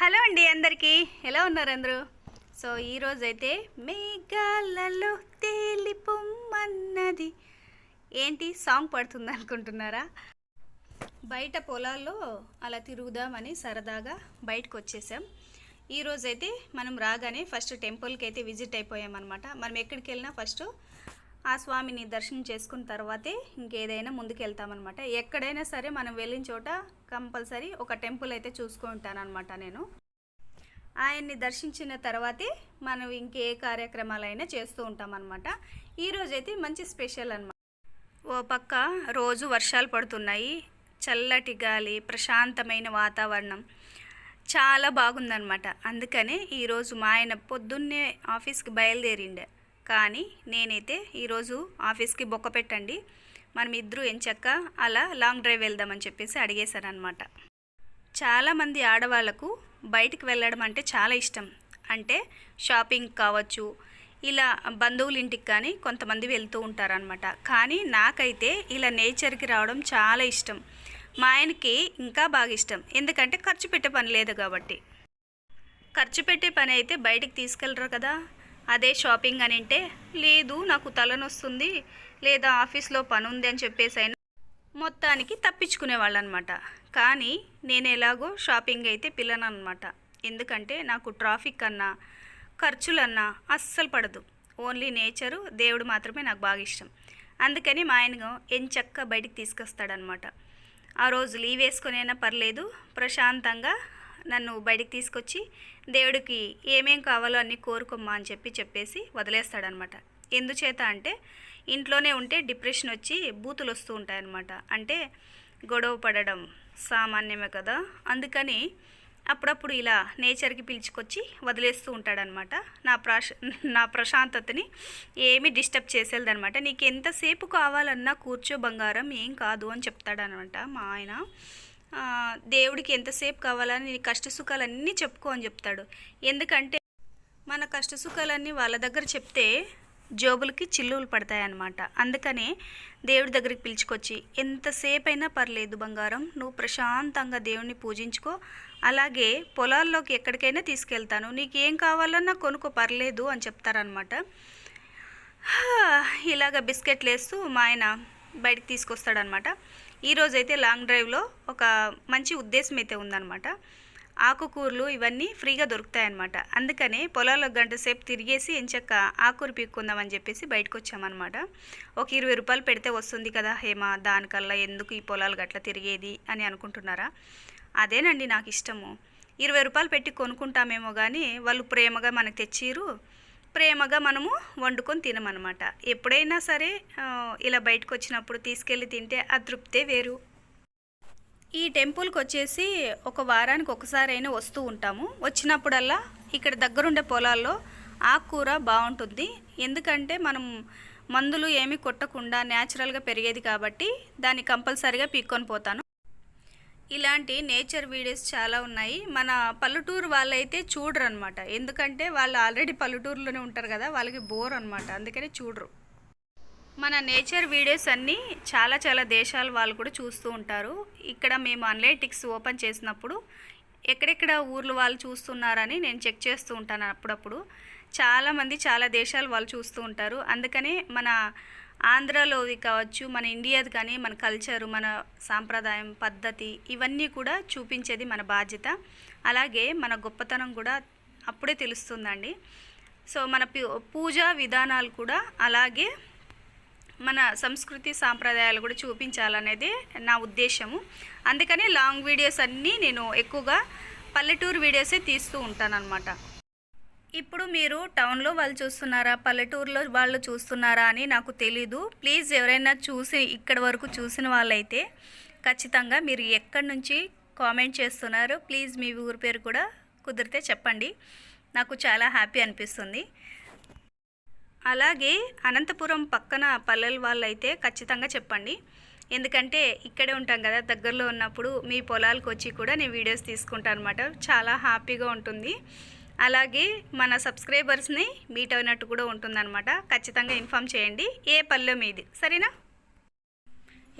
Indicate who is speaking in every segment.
Speaker 1: Hello అండి అందరికీ. ఎలా ఉన్నారు అందరూ? సో ఈరోజైతే అయితే మేఘాలలో తేలిపొమ్మన్నది. ఏంటి? సాంగ్ పడుతుంది అనుకుంటున్నారా? బయట పొలాల్లో అలా తిరుగుదామని సరదాగా బయటకు వచ్చేసాం ఈరోజైతే మనం రాగానే ఫస్ట్ టెంపుల్కి అయితే విజిట్ అయిపోయామన్నమాట. మనం ఎక్కడికి వెళ్ళినా ఫస్ట్ ఆ స్వామిని దర్శనం చేసుకున్న తర్వాతే ఇంకేదైనా ముందుకెళ్తామన్నమాట. ఎక్కడైనా సరే మనం వెళ్ళిన చోట కంపల్సరీ ఒక టెంపుల్ అయితే చూసుకుంటానమాట నేను. ఆయన్ని దర్శించిన తర్వాతే మనం ఇంకే కార్యక్రమాలైనా చేస్తూ ఉంటామన్నమాట. ఈరోజు అయితే మంచి స్పెషల్ అనమాట ఓ పక్క రోజు వర్షాలు పడుతున్నాయి. చల్లటి గాలి ప్రశాంతమైన వాతావరణం చాలా బాగుందన్నమాట. అందుకనే ఈరోజు మా ఆయన పొద్దున్నే ఆఫీస్కి బయలుదేరిండే. కానీ నేనైతే ఈరోజు ఆఫీస్కి బొక్క పెట్టండి. మనం ఇద్దరు ఎంచక్క అలా లాంగ్ డ్రైవ్ వెళ్దామని చెప్పేసి అడిగేశారనమాట చాలామంది ఆడవాళ్ళకు బయటికి వెళ్ళడం అంటే చాలా ఇష్టం. అంటే షాపింగ్ కావచ్చు ఇలా బంధువుల ఇంటికి కానీ కొంతమంది వెళ్తూ ఉంటారనమాట కానీ నాకైతే ఇలా నేచర్కి రావడం చాలా ఇష్టం. మా ఆయనకి ఇంకా బాగా ఇష్టం. ఎందుకంటే ఖర్చు పెట్టే పని లేదు కాబట్టి. ఖర్చు పెట్టే పని అయితే బయటికి తీసుకెళ్ళరు కదా. అదే షాపింగ్ అని అంటే లేదు నాకు తలనొస్తుంది. లేదా ఆఫీస్లో పని ఉంది అని చెప్పేసి అయినా మొత్తానికి తప్పించుకునేవాళ్ళు అనమాట కానీ నేను ఎలాగో షాపింగ్ అయితే పిల్లనమాట ఎందుకంటే నాకు ట్రాఫిక్ అన్నా ఖర్చులన్నా అస్సలు పడదు. ఓన్లీ నేచరు దేవుడు మాత్రమే నాకు బాగా ఇష్టం. అందుకని మా ఆయన ఎంచక్క బయటికి తీసుకొస్తాడనమాట. ఆ రోజు లీవ్ వేసుకునైనా పర్లేదు ప్రశాంతంగా నన్ను బయటికి తీసుకొచ్చి దేవుడికి ఏమేం కావాలో అన్నీ కోరుకోమ్మా అని చెప్పి చెప్పేసి వదిలేస్తాడనమాట. ఎందుచేత అంటే ఇంట్లోనే ఉంటే డిప్రెషన్ వచ్చి బూతులు వస్తూ ఉంటాయన్నమాట అంటే గొడవ పడడం సామాన్యమే కదా. అందుకని అప్పుడప్పుడు ఇలా నేచర్కి పిలుచుకొచ్చి వదిలేస్తూ ఉంటాడనమాట. నా ప్రాశ నా ప్రశాంతతని ఏమి డిస్టర్బ్ చేసేదనమాట నీకు ఎంతసేపు కావాలన్నా కూర్చో బంగారం ఏం కాదు అని చెప్తాడనమాట మా ఆయన. దేవుడికి ఎంతసేపు కావాలని నీ కష్ట సుఖాలన్నీ చెప్పుకో అని చెప్తాడు. ఎందుకంటే మన కష్ట సుఖాలన్నీ వాళ్ళ దగ్గర చెప్తే జోబులకి చిల్లులు పడతాయన్నమాట. అందుకనే దేవుడి దగ్గరికి పిలుచుకొచ్చి ఎంతసేపైనా పర్లేదు బంగారం నువ్వు ప్రశాంతంగా దేవుణ్ణి పూజించుకో. అలాగే పొలాల్లోకి ఎక్కడికైనా తీసుకెళ్తాను. నీకు ఏం కావాలన్నా కొనుక్కో పర్లేదు అని చెప్తారనమాట ఇలాగ బిస్కెట్లు వేస్తూ మా ఆయన బయటికి తీసుకొస్తాడనమాట. ఈరోజు అయితే లాంగ్ డ్రైవ్లో ఒక మంచి ఉద్దేశం అయితే ఉందన్నమాట ఆకుకూరలు ఇవన్నీ ఫ్రీగా దొరుకుతాయన్నమాట అందుకనే పొలాల్లో గంట సేపు తిరిగేసి ఎంచక్క ఆకుకూర పీక్కుందామని చెప్పేసి బయటకు వచ్చామన్నమాట ఒక ఇరవై రూపాయలు పెడితే వస్తుంది కదా హేమ దానికల్లా ఎందుకు ఈ పొలాలు గట్ల తిరిగేది అని అనుకుంటున్నారా? అదేనండి నాకు ఇష్టము. ఇరవై రూపాయలు పెట్టి కొనుక్కుంటామేమో కానీ వాళ్ళు ప్రేమగా మనకు తెచ్చిరు ప్రేమగా మనము వండుకొని తినమనమాట ఎప్పుడైనా సరే ఇలా బయటకు వచ్చినప్పుడు తీసుకెళ్ళి తింటే ఆ తృప్తే వేరు. ఈ టెంపుల్కి వచ్చేసి ఒక వారానికి ఒకసారి అయినా వస్తూ ఉంటాము. వచ్చినప్పుడల్లా ఇక్కడ దగ్గరుండే పొలాల్లో ఆకుకూర బాగుంటుంది ఎందుకంటే మనం మందులు ఏమీ కొట్టకుండా న్యాచురల్గా పెరిగేది కాబట్టి దాన్ని కంపల్సరీగా పీక్కొని పోతాను. ఇలాంటి నేచర్ వీడియోస్ చాలా ఉన్నాయి. మన పల్లెటూరు వాళ్ళైతే చూడరు అనమాట ఎందుకంటే వాళ్ళు ఆల్రెడీ పల్లెటూరులోనే ఉంటారు కదా వాళ్ళకి బోర్ అనమాట అందుకని చూడరు. మన నేచర్ వీడియోస్ అన్నీ చాలా చాలా దేశాల వాళ్ళు కూడా చూస్తూ ఉంటారు. ఇక్కడ మేము అనలైటిక్స్ ఓపెన్ చేసినప్పుడు ఎక్కడెక్కడ ఊర్లు వాళ్ళు చూస్తున్నారని నేను చెక్ చేస్తూ ఉంటాను అప్పుడప్పుడు. చాలామంది చాలా దేశాలు వాళ్ళు చూస్తూ ఉంటారు. అందుకనే మన ఆంధ్రాలోది కావచ్చు మన ఇండియాది కానీ మన కల్చరు మన సాంప్రదాయం పద్ధతి ఇవన్నీ కూడా చూపించేది మన బాధ్యత. అలాగే మన గొప్పతనం కూడా అప్పుడే తెలుస్తుందండి. సో మన పూ- పూజా విధానాలు కూడా అలాగే మన సంస్కృతి సాంప్రదాయాలు కూడా చూపించాలనేది నా ఉద్దేశము. అందుకని లాంగ్ వీడియోస్ అన్నీ నేను ఎక్కువగా పల్లెటూరు వీడియోసే తీస్తూ ఉంటానన్నమాట. ఇప్పుడు మీరు టౌన్లో వాళ్ళు చూస్తున్నారా? పల్లెటూరులో వాళ్ళు చూస్తున్నారా అని నాకు తెలీదు. ప్లీజ్ ఎవరైనా చూసి ఇక్కడి వరకు చూసిన వాళ్ళైతే ఖచ్చితంగా మీరు ఎక్కడి నుంచి కామెంట్ చేస్తున్నారు ప్లీజ్ మీ ఊరి పేరు కూడా కుదిరితే చెప్పండి. నాకు చాలా హ్యాపీ అనిపిస్తుంది. అలాగే అనంతపురం పక్కన పల్లెల వాళ్ళైతే ఖచ్చితంగా చెప్పండి. ఎందుకంటే ఇక్కడే ఉంటాం కదా దగ్గరలో ఉన్నప్పుడు మీ పొలాలకు వచ్చి కూడా నేను వీడియోస్ తీసుకుంటాను అనమాట చాలా హ్యాపీగా ఉంటుంది. అలాగే మన సబ్స్క్రైబర్స్ని మీట్ అయినట్టు కూడా ఉంటుందన్నమాట. ఖచ్చితంగా ఇన్ఫామ్ చేయండి. ఏ పల్లె మీది? సరేనా?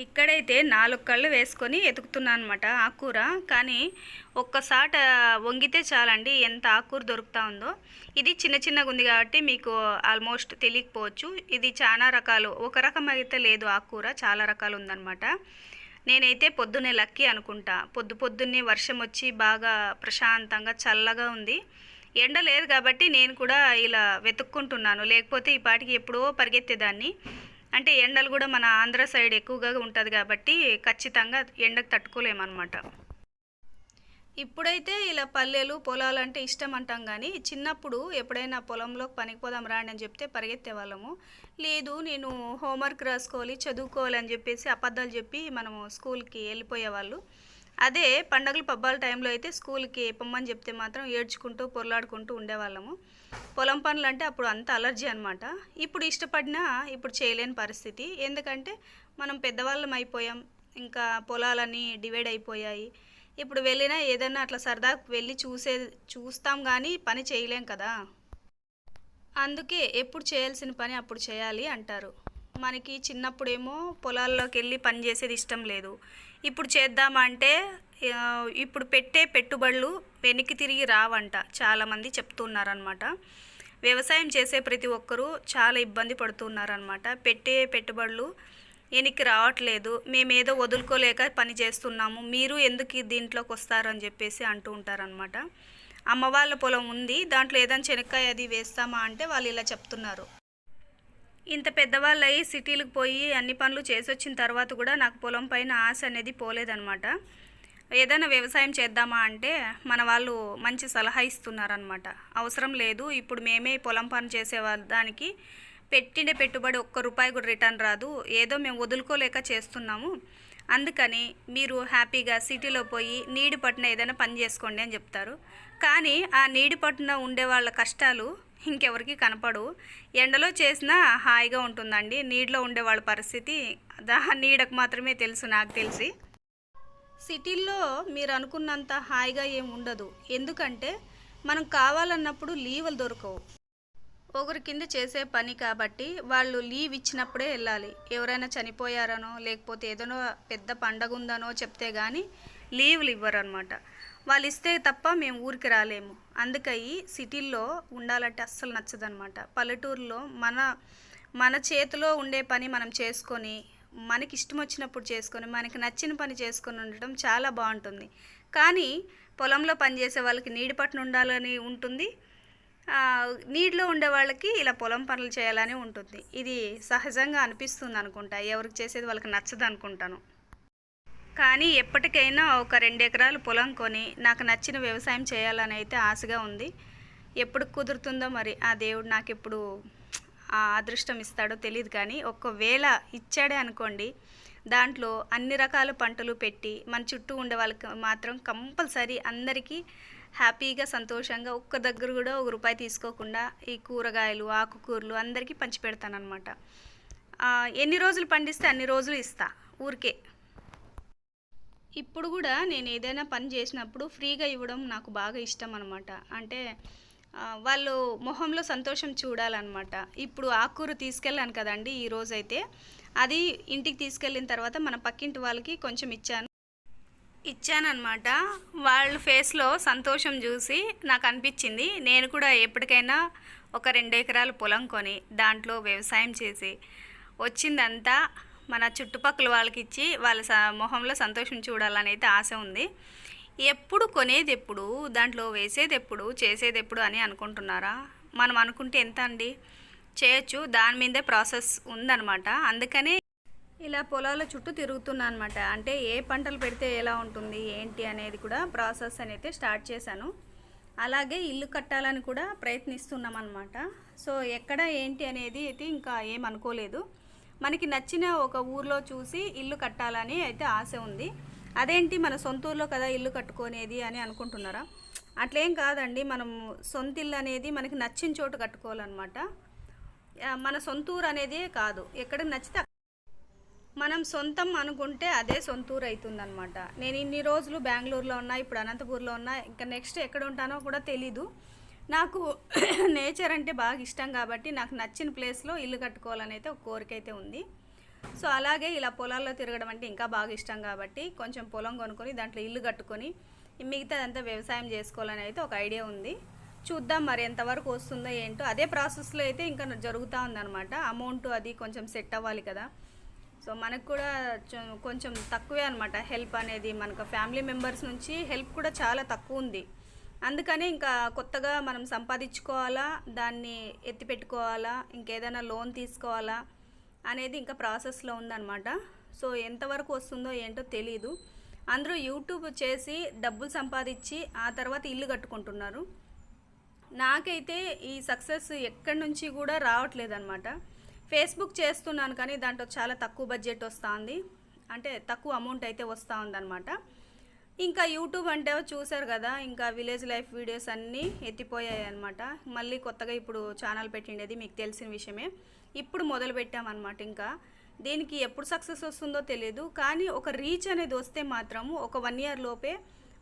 Speaker 1: ఇక్కడైతే నాలుగు కళ్ళు వేసుకొని ఎతుకుతున్నాను అనమాట ఆకుకూర కానీ ఒక్కసాట వంగితే చాలండి ఎంత ఆకుకూర దొరుకుతా ఉందో. ఇది చిన్న చిన్నగా ఉంది కాబట్టి మీకు ఆల్మోస్ట్ తెలియకపోవచ్చు. ఇది చాలా రకాలు. ఒక రకం అయితే లేదు ఆకుకూర చాలా రకాలు ఉందన్నమాట. నేనైతే పొద్దున్నే లక్కీ అనుకుంటా. పొద్దు పొద్దున్నే వర్షం వచ్చి బాగా ప్రశాంతంగా చల్లగా ఉంది. ఎండ లేదు కాబట్టి నేను కూడా ఇలా వెతుక్కుంటున్నాను. లేకపోతే ఈ పాటికి ఎప్పుడో పరిగెత్తేదాన్ని. అంటే ఎండలు కూడా మన ఆంధ్ర సైడ్ ఎక్కువగా ఉంటుంది కాబట్టి ఖచ్చితంగా ఎండకు తట్టుకోలేమన్నమాట. ఇప్పుడైతే ఇలా పల్లెలు పొలాలు అంటే ఇష్టం అంటాం కానీ చిన్నప్పుడు ఎప్పుడైనా పొలంలో పనికి పోదాం రాండి అని చెప్తే పరిగెత్తే వాళ్ళము. లేదు నేను హోంవర్క్ రాసుకోవాలి చదువుకోవాలి అని చెప్పేసి అబద్ధాలు చెప్పి మనము స్కూల్కి వెళ్ళిపోయేవాళ్ళు. అదే పండగలు పబ్బాల టైంలో అయితే స్కూల్కి పొమ్మని చెప్తే మాత్రం ఏడ్చుకుంటూ పొరలాడుకుంటూ ఉండేవాళ్ళము. పొలం పనులు అంటే అప్పుడు అంత అలర్జీ అనమాట ఇప్పుడు ఇష్టపడినా ఇప్పుడు చేయలేని పరిస్థితి. ఎందుకంటే మనం పెద్దవాళ్ళం అయిపోయాం. ఇంకా పొలాలన్నీ డివైడ్ అయిపోయాయి. ఇప్పుడు వెళ్ళినా ఏదైనా అట్లా సరదాకు వెళ్ళి చూసే చూస్తాం కానీ పని చేయలేం కదా. అందుకే ఎప్పుడు చేయాల్సిన పని అప్పుడు చేయాలి అంటారు. మనకి చిన్నప్పుడేమో పొలాల్లోకి వెళ్ళి పని చేసేది ఇష్టం లేదు. ఇప్పుడు చేద్దామంటే ఇప్పుడు పెట్టే పెట్టుబడులు వెనక్కి తిరిగి రావంట. చాలామంది చెప్తున్నారనమాట వ్యవసాయం చేసే ప్రతి ఒక్కరూ చాలా ఇబ్బంది పడుతున్నారనమాట పెట్టే పెట్టుబడులు వెనక్కి రావట్లేదు. మేమేదో వదులుకోలేక పని చేస్తున్నాము. మీరు ఎందుకు దీంట్లోకి వస్తారని చెప్పేసి అంటూ ఉంటారనమాట అమ్మ వాళ్ళ పొలం ఉంది. దాంట్లో ఏదైనా చెనక్కాయ అది వేస్తామా అంటే వాళ్ళు ఇలా చెప్తున్నారు. ఇంత పెద్దవాళ్ళు అయ్యి సిటీలకు పోయి అన్ని పనులు చేసి వచ్చిన తర్వాత కూడా నాకు పొలం పైన ఆశ అనేది పోలేదనమాట ఏదైనా వ్యవసాయం చేద్దామా అంటే మన వాళ్ళు మంచి సలహా ఇస్తున్నారనమాట అవసరం లేదు ఇప్పుడు మేమే పొలం పని చేసే వాళ్ళ దానికి పెట్టిన పెట్టుబడి ఒక్క రూపాయి కూడా రిటర్న్ రాదు ఏదో మేము వదులుకోలేక చేస్తున్నాము. అందుకని మీరు హ్యాపీగా సిటీలో పోయి నీడి పట్టున ఏదైనా పని చేసుకోండి అని చెప్తారు. కానీ ఆ నీడి పట్టున ఉండే వాళ్ళ కష్టాలు ఇంకెవరికి కనపడు ఎండలో చేసినా హాయిగా ఉంటుందండి. నీడలో ఉండే వాళ్ళ పరిస్థితి దా నీడకు మాత్రమే తెలుసు నాకు తెలిసి. సిటీల్లో మీరు అనుకున్నంత హాయిగా ఏం ఉండదు. ఎందుకంటే మనం కావాలన్నప్పుడు లీవులు దొరకవు. ఒకరి కింద చేసే పని కాబట్టి వాళ్ళు లీవ్ ఇచ్చినప్పుడే వెళ్ళాలి. ఎవరైనా చనిపోయారనో లేకపోతే ఏదైనా పెద్ద పండగ ఉందనో చెప్తే కానీ లీవ్లు ఇవ్వరనమాట. వాళ్ళు ఇస్తే తప్ప మేము ఊరికి రాలేము. అందుకని సిటీల్లో ఉండాలంటే అస్సలు నచ్చదనమాట. పల్లెటూరులో మన మన చేతిలో ఉండే పని మనం చేసుకొని మనకి ఇష్టం వచ్చినప్పుడు చేసుకొని మనకి నచ్చిన పని చేసుకొని ఉండటం చాలా బాగుంటుంది. కానీ పొలంలో పనిచేసే వాళ్ళకి నీడి పట్టున ఉండాలని ఉంటుంది. నీడిలో నీటిలో ఉండే వాళ్ళకి ఇలా పొలం పనులు చేయాలని ఉంటుంది. ఇది సహజంగా అనిపిస్తుంది అనుకుంటా. ఎవరికి చేసేది వాళ్ళకి నచ్చదు అనుకుంటాను కానీ ఎప్పటికైనా ఒక రెండు ఎకరాలు పొలం కొని నాకు నచ్చిన వ్యవసాయం చేయాలని అయితే ఆశగా ఉంది. ఎప్పుడు కుదురుతుందో మరి ఆ దేవుడు నాకు ఎప్పుడు ఆ అదృష్టం ఇస్తాడో తెలియదు కానీ ఒకవేళ ఇచ్చాడే అనుకోండి దాంట్లో అన్ని రకాల పంటలు పెట్టి మన చుట్టూ ఉండే వాళ్ళకి మాత్రం కంపల్సరీ అందరికీ హ్యాపీగా సంతోషంగా ఒక్క దగ్గర కూడా ఒక రూపాయి తీసుకోకుండా ఈ కూరగాయలు ఆకుకూరలు అందరికీ పంచిపెడతానమాట ఎన్ని రోజులు పండిస్తే అన్ని రోజులు ఇస్తా ఊరికే. ఇప్పుడు కూడా నేను ఏదైనా పని చేసినప్పుడు ఫ్రీగా ఇవ్వడం నాకు బాగా ఇష్టం అనమాట అంటే వాళ్ళు మొహంలో సంతోషం చూడాలన్నమాట. ఇప్పుడు ఆకుకూర తీసుకెళ్ళాను కదండి ఈ రోజైతే. అది ఇంటికి తీసుకెళ్ళిన తర్వాత మన పక్కింటి వాళ్ళకి కొంచెం ఇచ్చాను. ఇచ్చానమాట వాళ్ళ ఫేస్లో సంతోషం చూసి నాకు అనిపించింది. నేను కూడా ఎప్పటికైనా ఒక రెండు ఎకరాలు పొలం కొని దాంట్లో వ్యవసాయం చేసి వచ్చిందంతా మన చుట్టుపక్కల వాళ్ళకి ఇచ్చి వాళ్ళ స మొహంలో సంతోషం చూడాలని అయితే ఆశ ఉంది. ఎప్పుడు కొనేది ఎప్పుడు దాంట్లో వేసేది ఎప్పుడు చేసేది ఎప్పుడు అని అనుకుంటున్నారా? మనం అనుకుంటే ఎంత అండి? చేయొచ్చు దాని మీదే ప్రాసెస్ ఉందన్నమాట. అందుకనే ఇలా పొలాల చుట్టూ తిరుగుతున్నా అనమాట అంటే ఏ పంటలు పెడితే ఎలా ఉంటుంది ఏంటి అనేది కూడా ప్రాసెస్ అనేది స్టార్ట్ చేశాను. అలాగే ఇల్లు కట్టాలని కూడా ప్రయత్నిస్తున్నాం అనమాట సో ఎక్కడ ఏంటి అనేది అయితే ఇంకా ఏం అనుకోలేదు. మనకి నచ్చిన ఒక ఊర్లో చూసి ఇల్లు కట్టాలని అయితే ఆశ ఉంది. అదేంటి మన సొంత ఊర్లో కదా ఇల్లు కట్టుకునేది అని అనుకుంటున్నారా? అట్లేం కాదండి. మనం సొంత ఇల్లు అనేది మనకి నచ్చిన చోటు కట్టుకోవాలన్నమాట. మన సొంత ఊరు అనేది కాదు. ఎక్కడ నచ్చితే మనం సొంతం అనుకుంటే అదే సొంతూరు అవుతుందన్నమాట నేను ఇన్ని రోజులు బెంగళూరులో ఉన్నా ఇప్పుడు అనంతపూర్లో ఉన్నా ఇంకా నెక్స్ట్ ఎక్కడ ఉంటానో కూడా తెలీదు. నాకు నేచర్ అంటే బాగా ఇష్టం కాబట్టి నాకు నచ్చిన ప్లేస్లో ఇల్లు కట్టుకోవాలని అయితే ఒక కోరిక అయితే ఉంది. సో అలాగే ఇలా పొలాల్లో తిరగడం అంటే ఇంకా బాగా ఇష్టం కాబట్టి కొంచెం పొలం కొనుక్కొని దాంట్లో ఇల్లు కట్టుకొని మిగతా అంతా వ్యవసాయం చేసుకోవాలని అయితే ఒక ఐడియా ఉంది. చూద్దాం మరి ఎంతవరకు వస్తుందో ఏంటో. అదే ప్రాసెస్లో అయితే ఇంకా జరుగుతూ ఉందన్నమాట. అమౌంట్ అది కొంచెం సెట్ అవ్వాలి కదా. సో మనకు కూడా కొంచెం తక్కువే అనమాట హెల్ప్ అనేది. మనకు ఫ్యామిలీ మెంబర్స్ నుంచి హెల్ప్ కూడా చాలా తక్కువ ఉంది. అందుకని ఇంకా కొత్తగా మనం సంపాదించుకోవాలా దాన్ని ఎత్తిపెట్టుకోవాలా ఇంకేదైనా లోన్ తీసుకోవాలా అనేది ఇంకా ప్రాసెస్లో ఉందన్నమాట. సో ఎంతవరకు వస్తుందో ఏంటో తెలీదు. అందరూ యూట్యూబ్ చేసి డబ్బులు సంపాదించి ఆ తర్వాత ఇల్లు కట్టుకుంటున్నారు. నాకైతే ఈ సక్సెస్ ఎక్కడి నుంచి కూడా రావట్లేదు అనమాట ఫేస్బుక్ చేస్తున్నాను కానీ దాంట్లో చాలా తక్కువ బడ్జెట్ వస్తుంది. అంటే తక్కువ అమౌంట్ అయితే వస్తూ ఉందన్నమాట ఇంకా యూట్యూబ్ అంటే చూసారు కదా ఇంకా విలేజ్ లైఫ్ వీడియోస్ అన్నీ ఎత్తిపోయాయి అనమాట మళ్ళీ కొత్తగా ఇప్పుడు ఛానల్ పెట్టిండేది మీకు తెలిసిన విషయమే. ఇప్పుడు మొదలు పెట్టామన్నమాట ఇంకా. దీనికి ఎప్పుడు సక్సెస్ వస్తుందో తెలియదు కానీ ఒక రీచ్ అనేది వస్తే మాత్రము ఒక వన్ ఇయర్ లోపే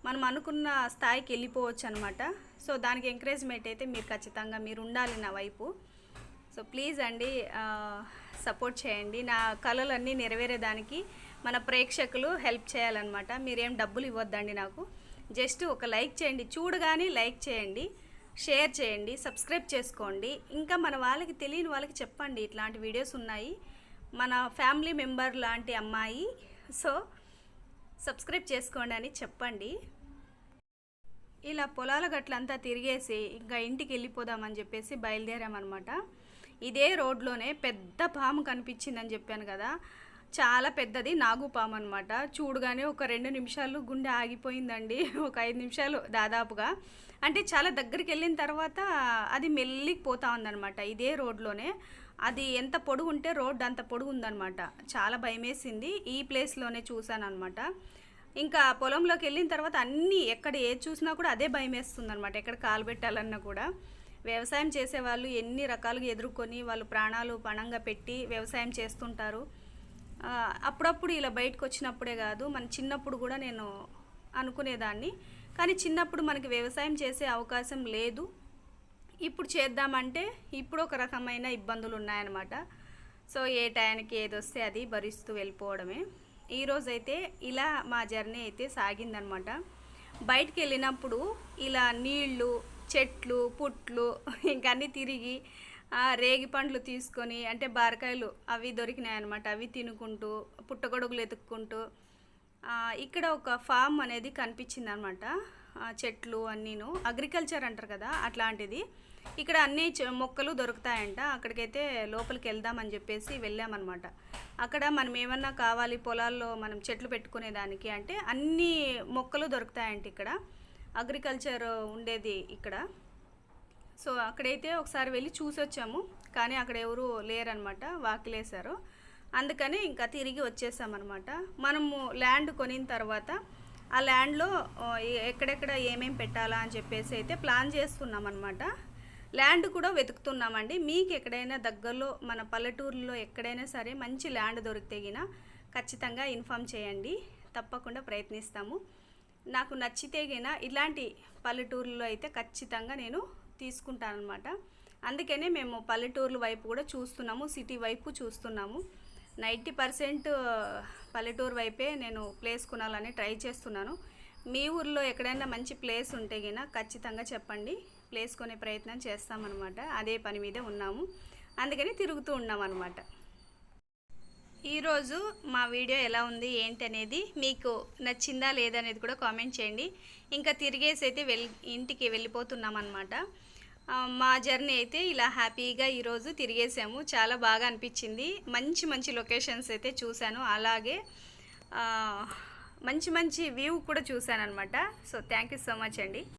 Speaker 1: మనం అనుకున్న స్థాయికి వెళ్ళిపోవచ్చు అనమాట సో దానికి ఎంకరేజ్మెంట్ అయితే మీరు ఖచ్చితంగా మీరు ఉండాలి నా వైపు. సో ప్లీజ్ అండి సపోర్ట్ చేయండి. నా కళలన్నీ నెరవేరేదానికి మన ప్రేక్షకులు హెల్ప్ చేయాలన్నమాట. మీరేం డబ్బులు ఇవ్వద్దండి నాకు. జస్ట్ ఒక లైక్ చేయండి. చూడగానే లైక్ చేయండి. షేర్ చేయండి. సబ్స్క్రైబ్ చేసుకోండి. ఇంకా మన వాళ్ళకి తెలియని వాళ్ళకి చెప్పండి. ఇట్లాంటి వీడియోస్ ఉన్నాయి. మన ఫ్యామిలీ మెంబర్ లాంటి అమ్మాయి. సో సబ్స్క్రైబ్ చేసుకోండి అని చెప్పండి. ఇలా పొలాల గట్లంతా తిరిగేసి ఇంకా ఇంటికి వెళ్ళిపోదామని చెప్పేసి బయలుదేరామన్నమాట. ఇదే రోడ్లోనే పెద్ద పాము కనిపించిందని చెప్పాను కదా. చాలా పెద్దది నాగు పాము అనమాట చూడగానే ఒక రెండు నిమిషాలు గుండె ఆగిపోయిందండి. ఒక ఐదు నిమిషాలు దాదాపుగా. అంటే చాలా దగ్గరికి వెళ్ళిన తర్వాత అది మెల్లికి పోతా ఉందన్నమాట. ఇదే రోడ్లోనే. అది ఎంత పొడుగు ఉంటే రోడ్ అంత పొడుగు ఉందన్నమాట. చాలా భయమేసింది. ఈ ప్లేస్లోనే చూశాను అనమాట ఇంకా పొలంలోకి వెళ్ళిన తర్వాత అన్నీ ఎక్కడ ఏది చూసినా కూడా అదే భయం వేస్తుంది అనమాట ఎక్కడ కాలు పెట్టాలన్నా కూడా. వ్యవసాయం చేసే వాళ్ళు ఎన్ని రకాలుగా ఎదుర్కొని వాళ్ళు ప్రాణాలు పణంగా పెట్టి వ్యవసాయం చేస్తుంటారు. అప్పుడప్పుడు ఇలా బయటకు వచ్చినప్పుడే కాదు మన చిన్నప్పుడు కూడా నేను అనుకునేదాన్ని. కానీ చిన్నప్పుడు మనకి వ్యవసాయం చేసే అవకాశం లేదు. ఇప్పుడు చేద్దామంటే ఇప్పుడు ఒక రకమైన ఇబ్బందులు ఉన్నాయన్నమాట. సో ఏ టైంకి ఏది వస్తే అది భరిస్తూ వెళ్ళిపోవడమే. ఈరోజైతే ఇలా మా జర్నీ అయితే సాగిందనమాట బయటికి వెళ్ళినప్పుడు ఇలా నీళ్ళు చెట్లు పుట్లు ఇంకా అన్నీ తిరిగి రేగి పండ్లు తీసుకొని అంటే బారకాయలు అవి దొరికినాయి అనమాట అవి తినుకుంటూ పుట్టగొడుగులు ఎతుక్కుంటూ ఇక్కడ ఒక ఫామ్ అనేది కనిపించింది అనమాట చెట్లు అన్నీను. అగ్రికల్చర్ అంటారు కదా అట్లాంటిది. ఇక్కడ అన్ని మొక్కలు దొరుకుతాయంట. అక్కడికైతే లోపలికి వెళ్దామని చెప్పేసి వెళ్ళామన్నమాట. అక్కడ మనం ఏమన్నా కావాలి పొలాల్లో మనం చెట్లు పెట్టుకునేదానికి అంటే అన్ని మొక్కలు దొరుకుతాయంట ఇక్కడ. అగ్రికల్చర్ ఉండేది ఇక్కడ. సో అక్కడైతే ఒకసారి వెళ్ళి చూసి వచ్చాము కానీ అక్కడ ఎవరు లేరనమాట వాకిలేశారు. అందుకని ఇంకా తిరిగి వచ్చేసామన్నమాట మనము ల్యాండ్ కొనిన తర్వాత ఆ ల్యాండ్లో ఎక్కడెక్కడ ఏమేమి పెట్టాలా అని చెప్పేసి అయితే ప్లాన్ చేస్తున్నాం అనమాట ల్యాండ్ కూడా వెతుకుతున్నామండి. మీకు ఎక్కడైనా దగ్గరలో మన పల్లెటూరులో ఎక్కడైనా సరే మంచి ల్యాండ్ దొరికితే గిన ఖచ్చితంగా ఇన్ఫామ్ చేయండి. తప్పకుండా ప్రయత్నిస్తాము. నాకు నచ్చితే గిన ఇలాంటి పల్లెటూరులో అయితే ఖచ్చితంగా నేను తీసుకుంటానమాట అందుకనే మేము పల్లెటూర్ల వైపు కూడా చూస్తున్నాము సిటీ వైపు చూస్తున్నాము. నైంటీ పర్సెంట్ పల్లెటూరు వైపే నేను ప్లేస్ కొనాలని ట్రై చేస్తున్నాను. మీ ఊర్లో ఎక్కడైనా మంచి ప్లేస్ ఉంటే గిన ఖచ్చితంగా చెప్పండి. ప్లేస్ కొనే ప్రయత్నం చేస్తామన్నమాట. అదే పని మీదే ఉన్నాము. అందుకని తిరుగుతూ ఉన్నాం అనమాట ఈరోజు మా వీడియో ఎలా ఉంది ఏంటి అనేది మీకు నచ్చిందా లేదా అనేది కూడా కామెంట్ చేయండి. ఇంకా తిరిగేసి అయితే వెల్ ఇంటికి వెళ్ళిపోతున్నాం అనమాట మా జర్నీ అయితే ఇలా హ్యాపీగా ఈరోజు తిరిగేసాము. చాలా బాగా అనిపించింది. మంచి మంచి లొకేషన్స్ అయితే చూశాను. అలాగే మంచి మంచి వ్యూ కూడా చూశాను అనమాట so thank you so much అండి.